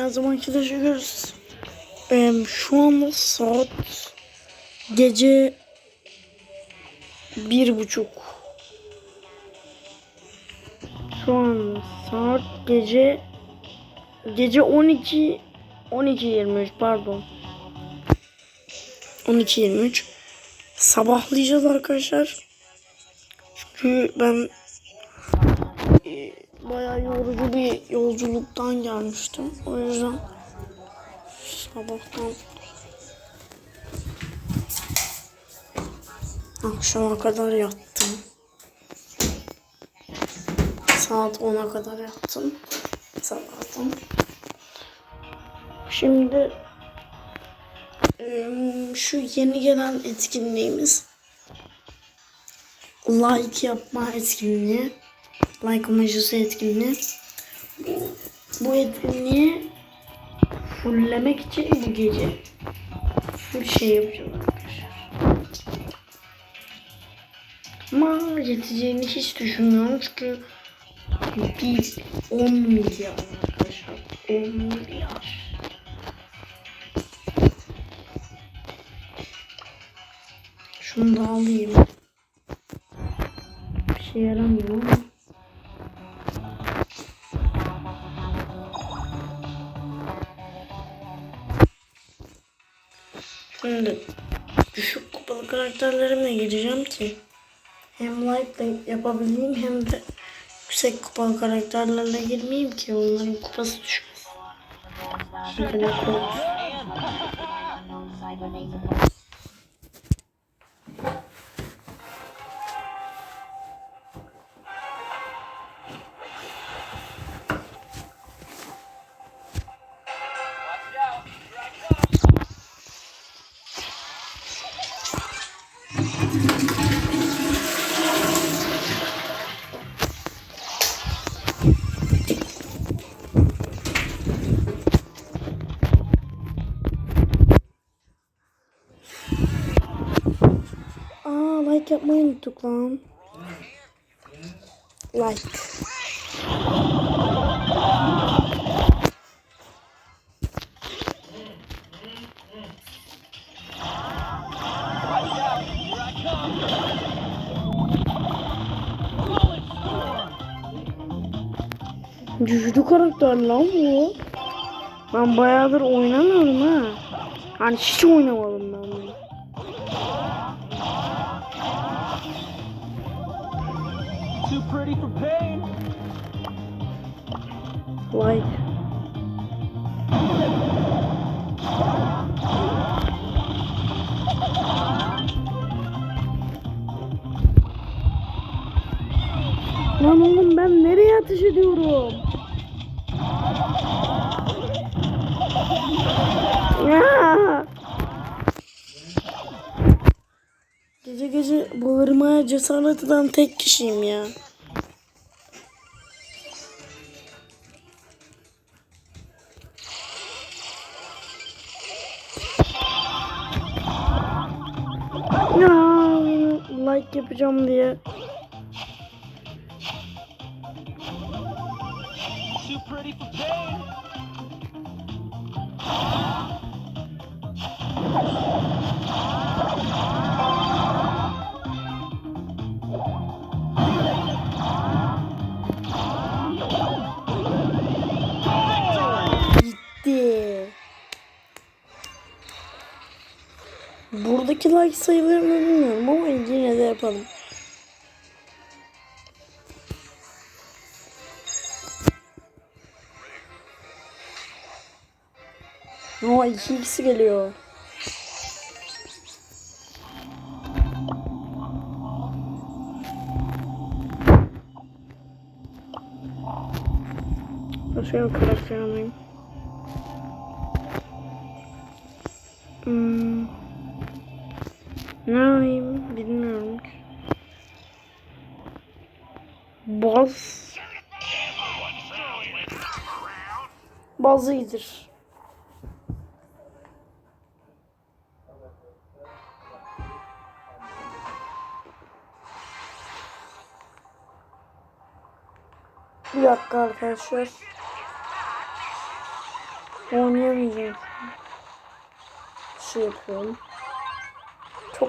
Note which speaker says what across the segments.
Speaker 1: Her zamanki de görürüz. Ee, şu anda saat gece bir buçuk. Şu an saat gece gece 12 12.23 pardon. 12.23 sabahlayacağız arkadaşlar. Çünkü ben bayağı yorucu bir yolculuktan gelmiştim. O yüzden sabahtan akşama kadar yattım. Saat 10'a kadar yattım. Sabahtan. Şimdi şu yeni gelen etkinliğimiz like yapma etkinliği. Like amacısı etkinliği. Bu, etkinliği fulllemek için bu gece full şey yapacağız arkadaşlar. Ama yeteceğini hiç düşünmüyorum çünkü bir 10 milyar arkadaşlar. 10 milyar. Şunu da alayım. Bir şey yaramıyor ama. Şimdi düşük kupalı karakterlerimle gireceğim ki hem like yapabileyim hem de yüksek kupalı karakterlerle girmeyeyim ki onların kupası düşmez. Şimdi unuttuk lan. Like. Güçlü karakter lan bu. Ben bayağıdır oynamıyorum ha. Hani hiç oynamadım
Speaker 2: pretty for pain.
Speaker 1: Like. Lan oğlum ben nereye ateş ediyorum? Ya! Gece gece bağırmaya cesaret eden tek kişiyim ya. Ya like yapacağım diye.
Speaker 2: Too pretty for pain.
Speaker 1: Like sayılır mı bilmiyorum ama yine de yapalım. Oo iki ikisi geliyor. Başka bir karakter alayım. Hmm. Ne alayım bilmiyorum ki. Baz. Baz iyidir. Bir dakika arkadaşlar. Oynayamayacağım. Şey yapıyorum.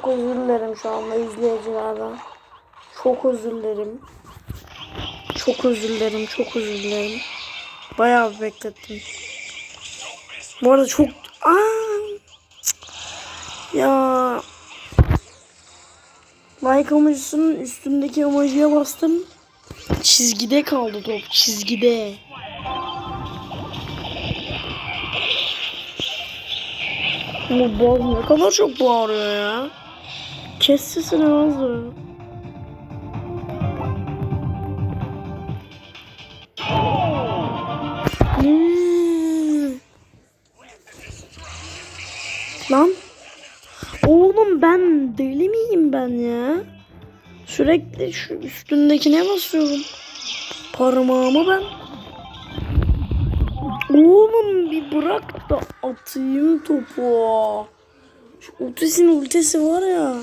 Speaker 1: Çok özür dilerim şu anda izleyicilerden. Çok özür dilerim. Çok özür dilerim. Çok özür dilerim. Bayağı bir beklettim. Bu arada çok... Aa! Ya... Like emojisinin üstündeki emojiye bastım. Çizgide kaldı top. Çizgide. Bu bal ne kadar çok bağırıyor ya. Kes sesini. Hmm. Lan. Oğlum ben deli miyim ben ya? Sürekli şu üstündekine basıyorum. Parmağımı ben. Oğlum bir bırak da atayım topu. Şu ultisin ultisi var ya.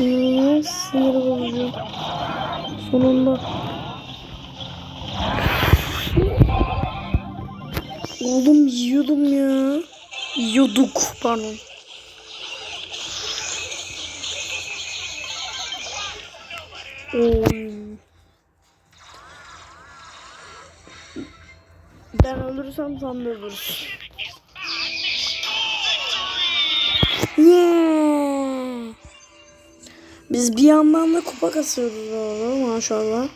Speaker 1: İnanılmaz sinir bozucu. Sonunda. Oğlum yiyordum ya. Yiyorduk pardon. Oy. Ben ölürsem sen de ölürsün. Yeah. Biz bir yandan da kupa kasıyoruz orada maşallah.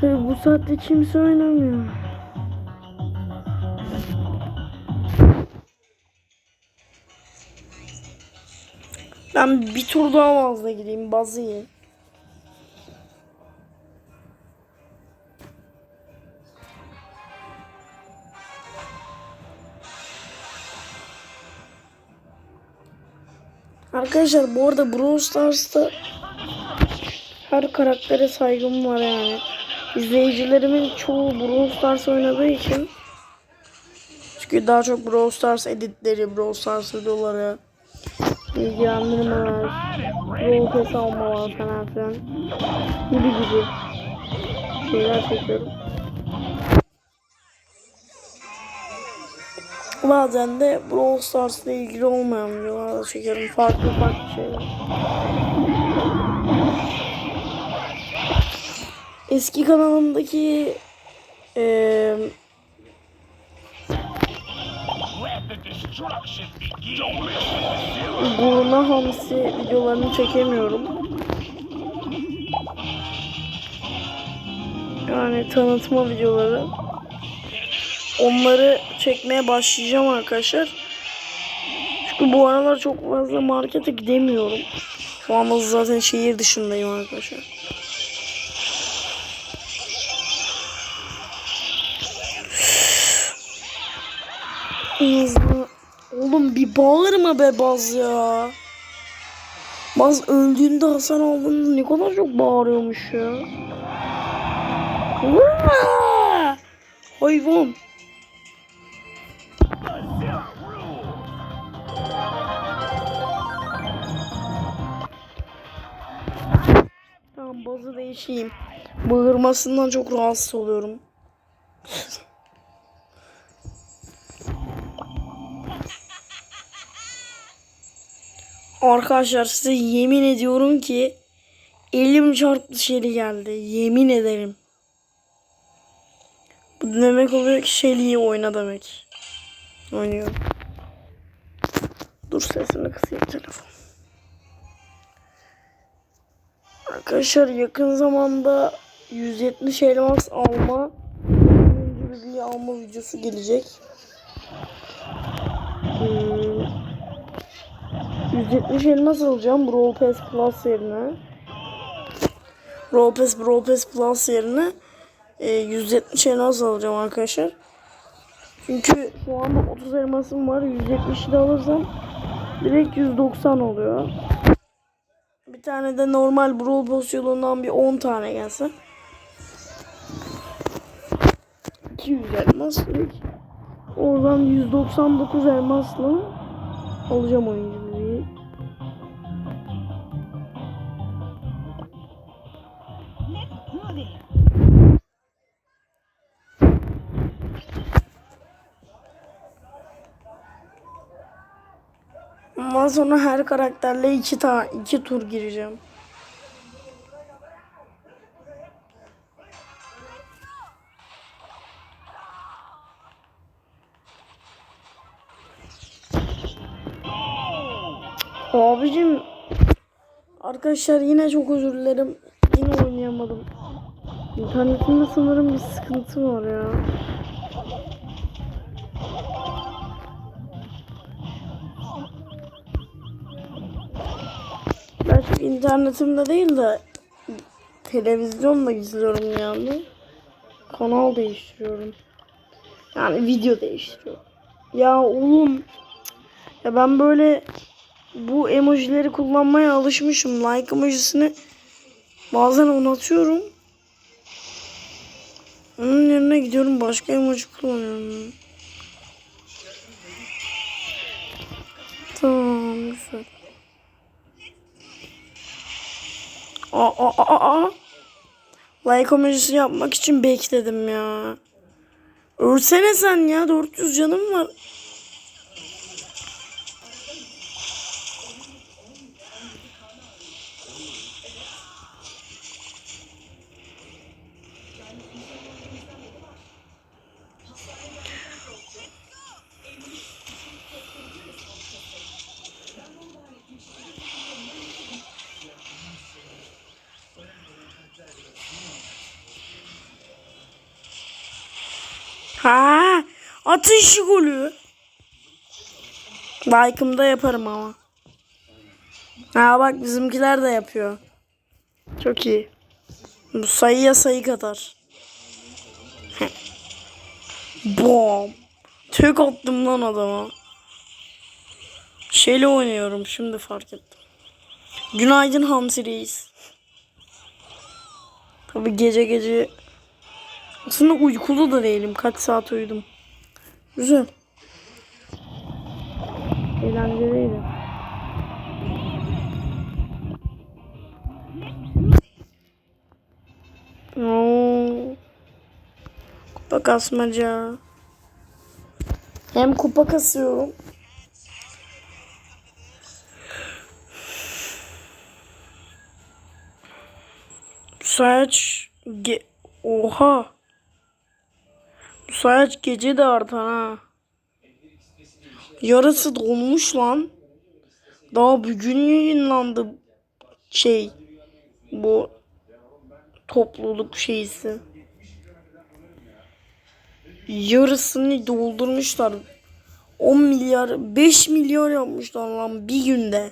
Speaker 1: Hayır, bu saatte kimse oynamıyor. Ben bir tur daha fazla gideyim bazı Arkadaşlar bu arada Brawl Stars'ta her karaktere saygım var yani. İzleyicilerimin çoğu Brawl Stars oynadığı için çünkü daha çok Brawl Stars editleri, Brawl Stars videoları, bilgilendirmeler, rol kes almalar falan filan gibi gibi şeyler çekiyorum. Bazen de Brawl Stars ile ilgili olmayan videolar da çekiyorum. Farklı farklı şeyler. Eski kanalımdaki eee. Guruna Hamsi videolarını çekemiyorum. Yani tanıtma videoları. Onları çekmeye başlayacağım arkadaşlar. Çünkü bu aralar çok fazla markete gidemiyorum. Şu anda zaten şehir dışındayım arkadaşlar. Oğlum bir bağırma be Baz ya. Baz öldüğünde Hasan aldığında ne kadar çok bağırıyormuş ya. Hayvan. Tamam Baz'ı değişeyim. Bağırmasından çok rahatsız oluyorum. Arkadaşlar size yemin ediyorum ki elim çarptı Shelly geldi. Yemin ederim. Bu demek oluyor ki Shelly'yi oyna demek. Oynuyorum. Dur sesini kısayım telefon. Arkadaşlar yakın zamanda 170 elmas alma birliği alma videosu gelecek. Hmm. 170 elmas alacağım Brawl Pass Plus yerine. Brawl Pass, Brawl Pass Plus yerine e, 170 elmas alacağım arkadaşlar. Çünkü şu anda 30 elmasım var. 170'i de alırsam direkt 190 oluyor. Tane de normal Brawl Pass yolundan bir 10 tane gelse. 200 elmas Oradan 199 elmasla alacağım oyuncuyu. Ondan sonra her karakterle iki ta iki tur gireceğim. Abicim Arkadaşlar yine çok özür dilerim. Yine oynayamadım. İnternetimde sanırım bir sıkıntı var ya. İnternetimde değil de televizyonda izliyorum yani. Kanal değiştiriyorum. Yani video değiştiriyorum. Ya oğlum ya ben böyle bu emojileri kullanmaya alışmışım. Like emojisini bazen unutuyorum. Onun yerine gidiyorum başka emoji kullanıyorum. Tamam güzel. Aa, aa, aa. Like emojisi yapmak için bekledim ya. Ölsene sen ya 400 canım var. Like'ımda yaparım ama. Ha bak bizimkiler de yapıyor. Çok iyi. Bu sayıya sayı kadar. Bom. Tek attım lan adama. Şeyle oynuyorum şimdi fark ettim. Günaydın Hamsi. Tabi gece gece aslında uykulu da değilim. Kaç saat uyudum. Güzel. Eğlenceliydi. Oo. Kupa kasmaca. Hem kupa kasıyorum. Sayaç ge Oha. Bu sayaç gece de artar ha. Yarısı dolmuş lan. Daha bugün yayınlandı şey bu topluluk şeysi. Yarısını doldurmuşlar. 10 milyar 5 milyar yapmışlar lan bir günde.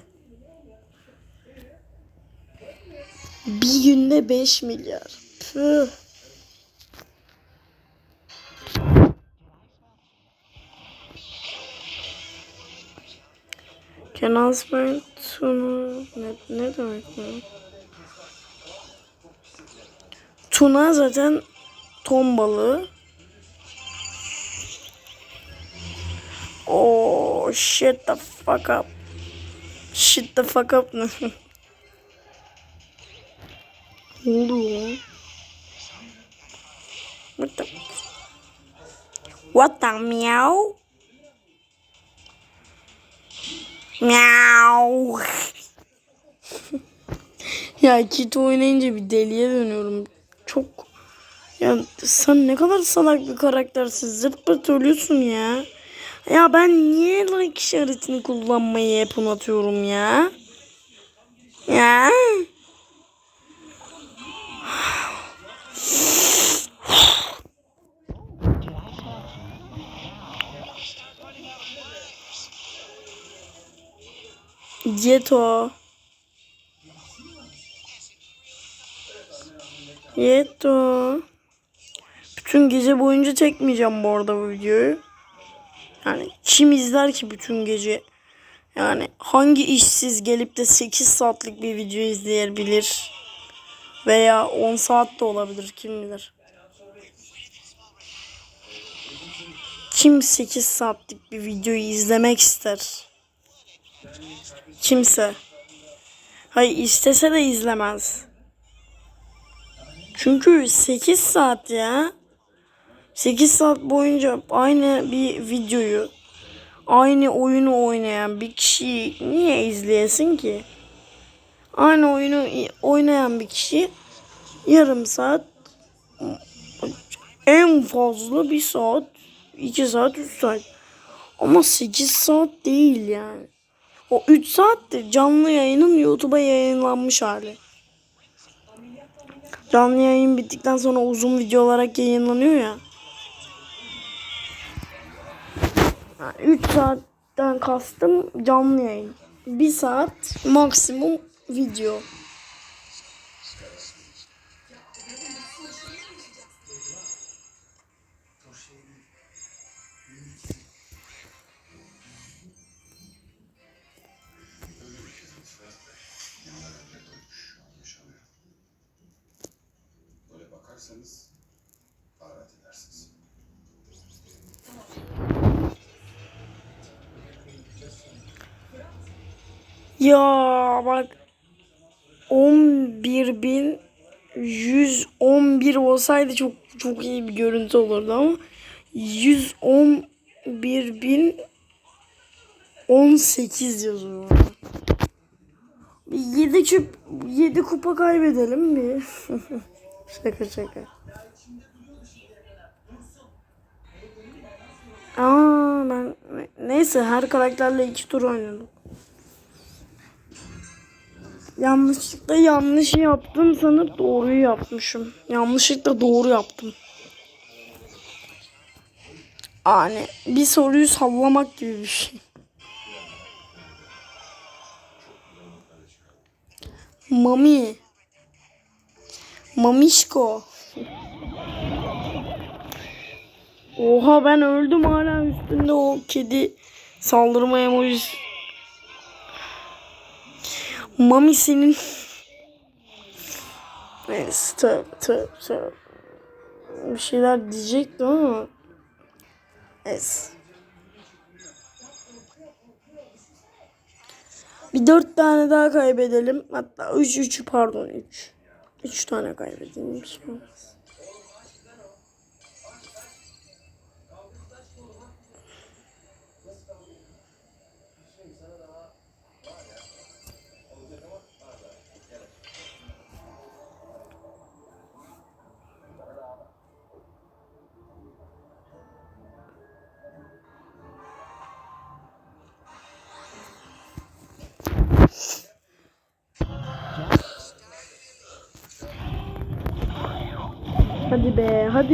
Speaker 1: Bir günde 5 milyar. Püh. Spend tuna? Ne, ne demek bu? Tuna zaten ton balığı. Oh shit the fuck up. Shit the fuck up ne? ne oluyor? What the? What the meow? Meow. ya kit oynayınca bir deliye dönüyorum. Çok ya sen ne kadar salak bir karaktersin. Zırt pırt ölüyorsun ya. Ya ben niye like işaretini kullanmayı hep unutuyorum ya? Ya. Yeto. Yeto. Bütün gece boyunca çekmeyeceğim bu arada bu videoyu. Yani kim izler ki bütün gece? Yani hangi işsiz gelip de 8 saatlik bir video izleyebilir? Veya 10 saat de olabilir kim bilir. Kim 8 saatlik bir videoyu izlemek ister? Kimse. Hayır istese de izlemez. Çünkü 8 saat ya. 8 saat boyunca aynı bir videoyu aynı oyunu oynayan bir kişiyi niye izleyesin ki? Aynı oyunu oynayan bir kişi yarım saat en fazla bir saat, iki saat, üç saat. Ama 8 saat değil yani. O 3 saat de canlı yayının YouTube'a yayınlanmış hali. Canlı yayın bittikten sonra uzun video olarak yayınlanıyor ya. 3 saatten kastım canlı yayın. 1 saat maksimum video. Ya bak 11.111 olsaydı çok çok iyi bir görüntü olurdu ama 111.018 yazıyor. Bir 7 küp 7 kupa kaybedelim mi? şaka şaka. Aa ben neyse her karakterle iki tur oynadım. Yanlışlıkla yanlış yaptım sanıp doğruyu yapmışım. Yanlışlıkla doğru yaptım. Yani bir soruyu sallamak gibi bir şey. Mami. Mamişko. Oha ben öldüm hala üstünde o kedi saldırma emojisi. Mami senin Neyse tövbe tövbe tövbe. Bir şeyler diyecektim ama Neyse. Bir dört tane daha kaybedelim. Hatta üç, üç pardon üç. Üç tane kaybedelim. Bir şey olmaz.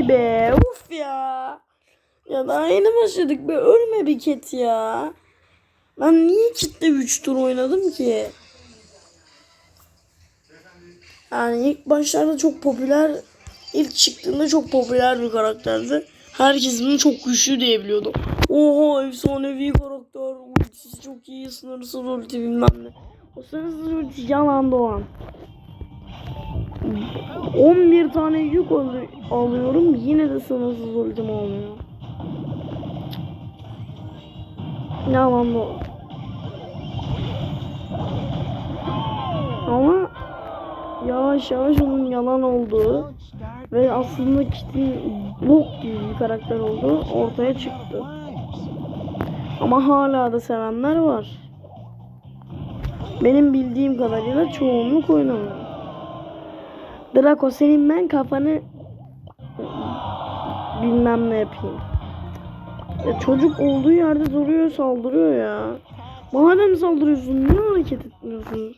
Speaker 1: Be. Uf ya. Ya daha yeni başladık be. Ölme bir ket ya. Ben niye kitle 3 tur oynadım ki? Yani ilk başlarda çok popüler, ilk çıktığında çok popüler bir karakterdi. Herkes bunu çok güçlü diye biliyordu. Oha efsanevi karakter, ultisi çok iyi, sınırsız ulti bilmem ne. O sınırsız ulti yalan dolan. 11 tane yük al- alıyorum yine de sınırsız ultim olmuyor. Yalan bu. Ama yavaş yavaş onun yalan olduğu ve aslında kitin bok gibi bir karakter olduğu ortaya çıktı. Ama hala da sevenler var. Benim bildiğim kadarıyla çoğunluk oynamıyor. Draco senin ben kafanı bilmem ne yapayım. Ya çocuk olduğu yerde duruyor saldırıyor ya. Madem saldırıyorsun niye hareket etmiyorsun?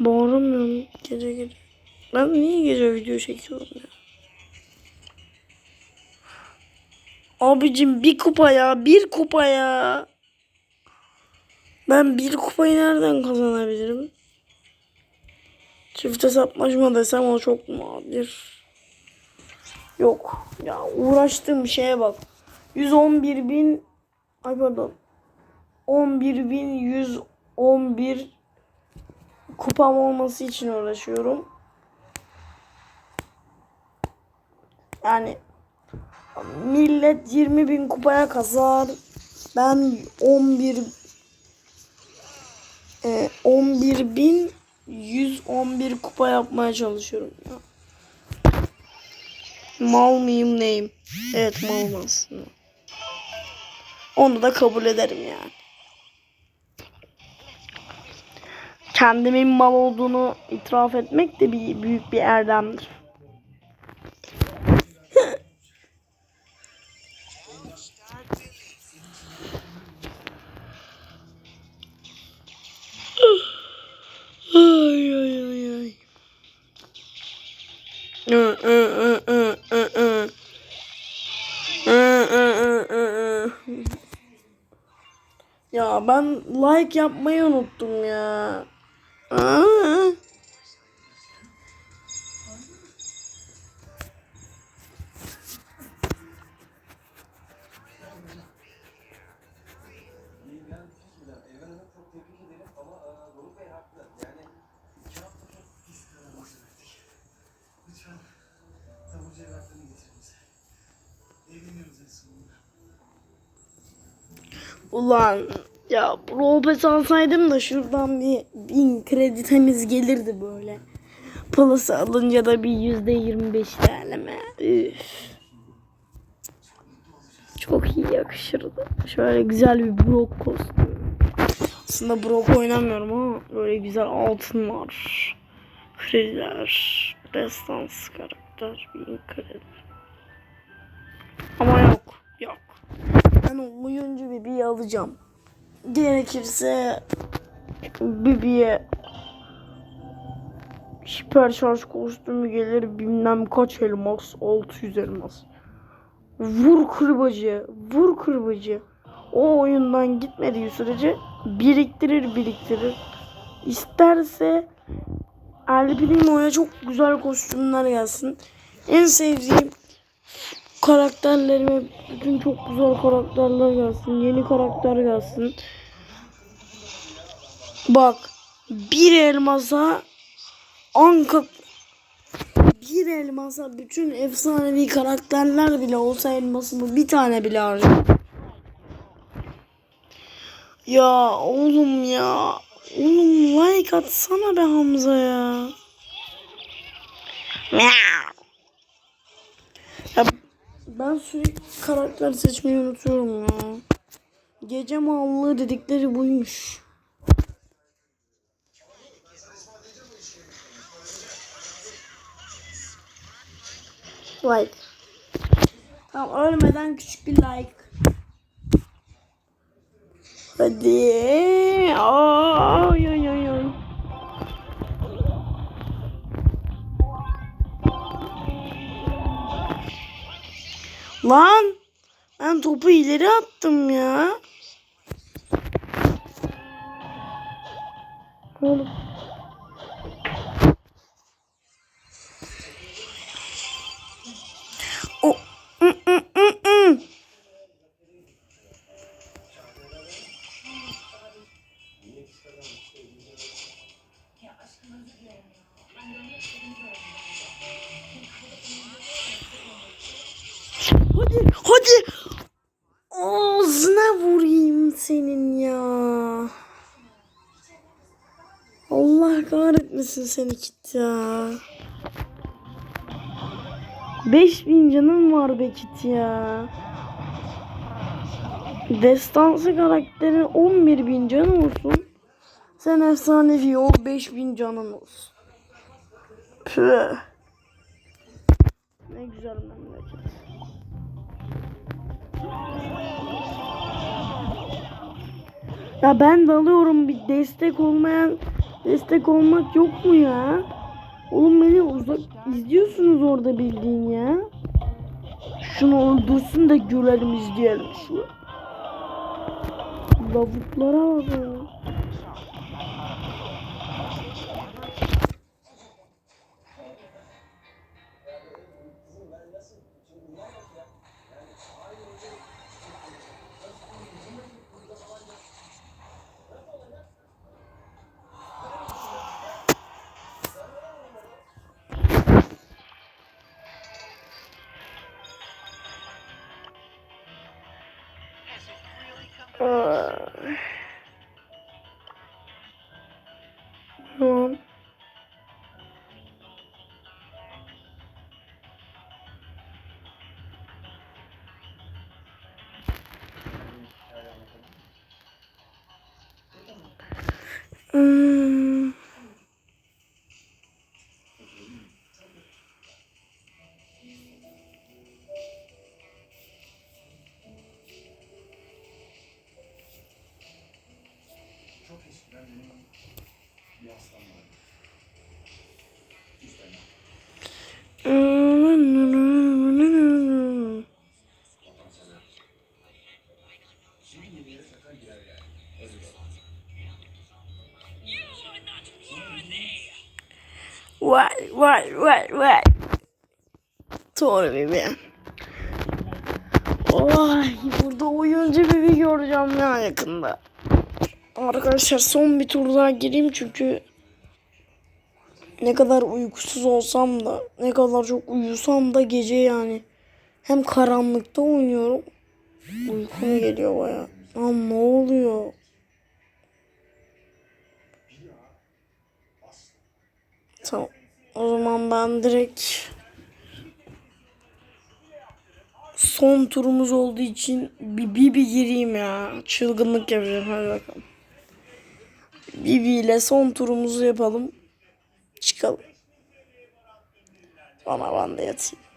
Speaker 1: Bağıramıyorum gece gece. Ben niye gece video çekiyorum ya? Abicim bir kupa ya bir kupa ya. Ben bir kupayı nereden kazanabilirim? Çift hesaplaşma desem o çok nadir. Yok. Ya uğraştığım şeye bak. 111 bin ay pardon. 11 bin 111 kupam olması için uğraşıyorum. Yani millet 20 bin kupaya kazar. Ben 11 e, 11 bin 111 kupa yapmaya çalışıyorum ya. Mal mıyım neyim? Evet malım aslında. Onu da kabul ederim yani. Kendimin mal olduğunu itiraf etmek de bir büyük bir erdemdir. Ben like yapmayı unuttum ya. Ulan ya Robes alsaydım da şuradan bir bin kredi temiz gelirdi böyle. Plus alınca da bir yüzde yirmi beş değerleme. Üf. Çok iyi yakışırdı. Şöyle güzel bir Brock kostümü. Aslında Brock oynamıyorum ama böyle güzel altın var. Krediler. Destans karakter. Bin kredi. Ama yok. Yok. Ben oyuncu Bibi'yi alacağım. Gerekirse Bibi'ye hiper şarj kostümü gelir bilmem kaç elmas 600 elmas. Vur kırbacı, vur kırbacı. O oyundan gitmediği sürece biriktirir biriktirir. İsterse El Primo'ya çok güzel kostümler gelsin. En sevdiğim karakterlerime bütün çok güzel karakterler gelsin. Yeni karakter gelsin. Bak bir elmasa Anka bir elmasa bütün efsanevi karakterler bile olsa elmasımı bir tane bile harcarım. Ya oğlum ya. Oğlum like atsana be Hamza ya. Ya ben sürekli karakter seçmeyi unutuyorum ya. Gece mallığı dedikleri buymuş. Like. Tamam ölmeden küçük bir like. Hadi. Ay ay ay ay. Lan ben topu ileri attım ya. Oğlum. Kahretmesin seni Kit ya. 5000 canım var be Kit ya. Destansı karakterin 11 bin canı olsun. Sen efsanevi ol 5000 canın olsun. Püh. Ne güzel memleket. Ya ben dalıyorum bir destek olmayan destek olmak yok mu ya? Oğlum beni uzak izliyorsunuz orada bildiğin ya. Şunu öldürsün de gülelim izleyelim şu. Lavuklara bak Hmm. Doğru bebeğim. Ay burada oyuncu bebi göreceğim ya yakında. Arkadaşlar son bir tur daha gireyim çünkü ne kadar uykusuz olsam da ne kadar çok uyusam da gece yani hem karanlıkta oynuyorum uykum geliyor baya. Lan ne oluyor? Tamam. O zaman ben direkt son turumuz olduğu için bir bir, bir gireyim ya. Çılgınlık yapacağım. Hadi bakalım. Bibi ile son turumuzu yapalım. Çıkalım. Bana ben de yatayım.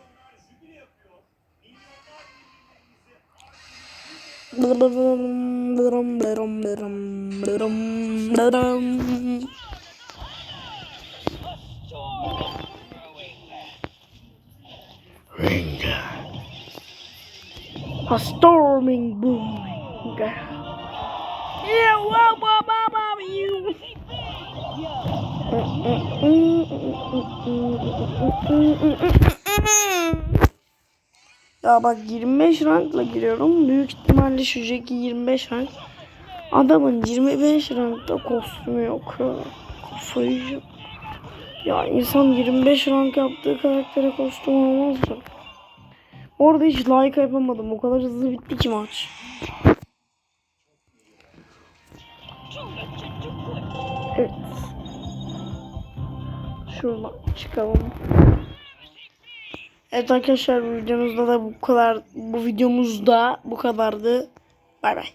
Speaker 1: A storming booming. Yeah, wow, wow, wow, wow, you. Ya bak 25 rankla giriyorum. Büyük ihtimalle şu Jackie 25 rank. Adamın 25 rankta kostümü yok. Kafayı. Ya insan 25 rank yaptığı karaktere kostüm olmaz mı? Orada hiç like yapamadım. O kadar hızlı bitti ki maç. Evet. Şuradan çıkalım. Evet arkadaşlar bu videomuzda da bu kadar bu videomuzda bu kadardı. Bay bay.